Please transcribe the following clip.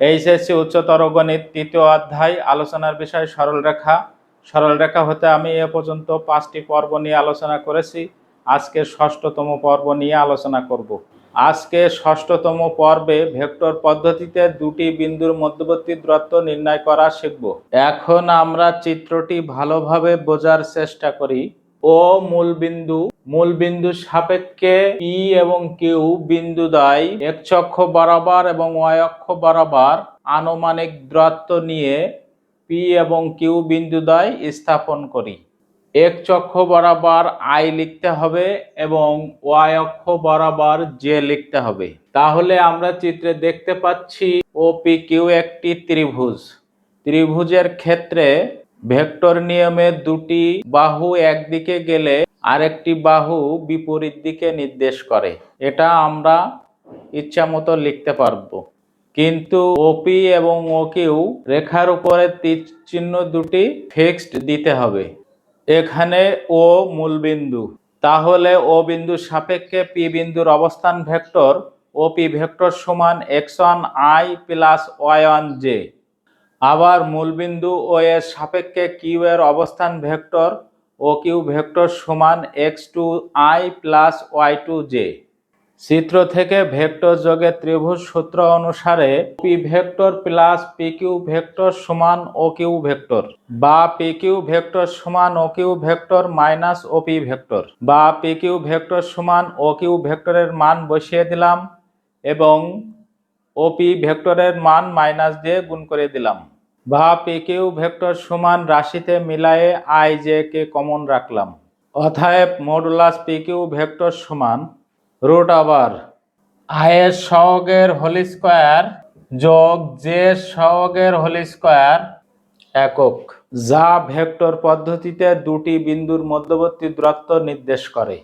HSC উচ্চতর গণিত তৃতীয় অধ্যায়, আলোচনার বিষয় সরলরেখা সরলরেখা হতে আমি এ পর্যন্ত পাঁচটি পর্ব নিয়ে আলোচনা করেছি। আজকে ষষ্ঠতম পর্ব নিয়ে আলোচনা করব। আজকে ষষ্ঠতম পর্বে ভেক্টর পদ্ধতিতে দুটি বিন্দুর মধ্যবর্তী দূরত্ব নির্ণয় করা শিখব। এখন আমরা চিত্রটি ভালোভাবে বোঝার চেষ্টা করি। ও মূল বিন্দু মূল বিন্দু সাপেক্ষে পি এবং কিউ বিন্দু দ্বয় এক অক্ষ বরাবর এবং ওয়াই অক্ষ বরাবর আনুমানিক দূরত্ব নিয়ে পি এবং কিউ বিন্দু দ্বয় স্থাপন করি। এক চক্ষ বরাবর আই লিখতে হবে এবং ওয়াই অক্ষ বরাবর জে লিখতে হবে। তাহলে আমরা চিত্রে দেখতে পাচ্ছি ও পি কিউ একটি ত্রিভুজ। ত্রিভুজের ক্ষেত্রে ভেক্টর নিয়মে দুটি বাহু একদিকে গেলে আরেকটি বাহু বিপরীত দিকে নির্দেশ করে। এটা আমরা ইচ্ছা মতো লিখতে পারব। কিন্তু ওপি এবং ওকিউ রেখার উপরে তীর চিহ্ন দুটি ফিক্সড দিতে হবে। এখানে ও মূলবিন্দু। তাহলে ও বিন্দু সাপেক্ষে পি বিন্দুর অবস্থান ভেক্টর। ও পি ভেক্টর সমান x one i plus y one j আবার মূলবিন্দু ও এর সাপেক্ষে কিউ এর অবস্থান ভেক্টর ও কিউ ভেক্টর সমান x two i plus y two j চিত্র থেকে ভেক্টর যোগে ত্রিভুজ সূত্র অনুসারে P vector plus P Q vector সমান ও কিউ ভেক্টর বা পি কিউ ভেক্টর সমান O Q vector minus O P vector বা পি কিউ ভেক্টর সমান ও কিউ ভেক্টরের মান বসিয়ে দিলাম এবং ওপি ভেক্টরের মান মাইনাস দিয়ে গুণ করে দিলাম। বা পি কিউ ভেক্টর সমান রাশিতে মিলায়ে আই জে কে কমন রাখলাম। অতএব মডুলাস পি কিউ ভেক্টর সমান রুট আবার আয়ের সহগের হোল স্কোয়ার যোগ জে সহগের হোল স্কোয়ার একক, যা ভেক্টর পদ্ধতিতে দুটি বিন্দুর মধ্যবর্তী দূরত্ব নির্দেশ করে।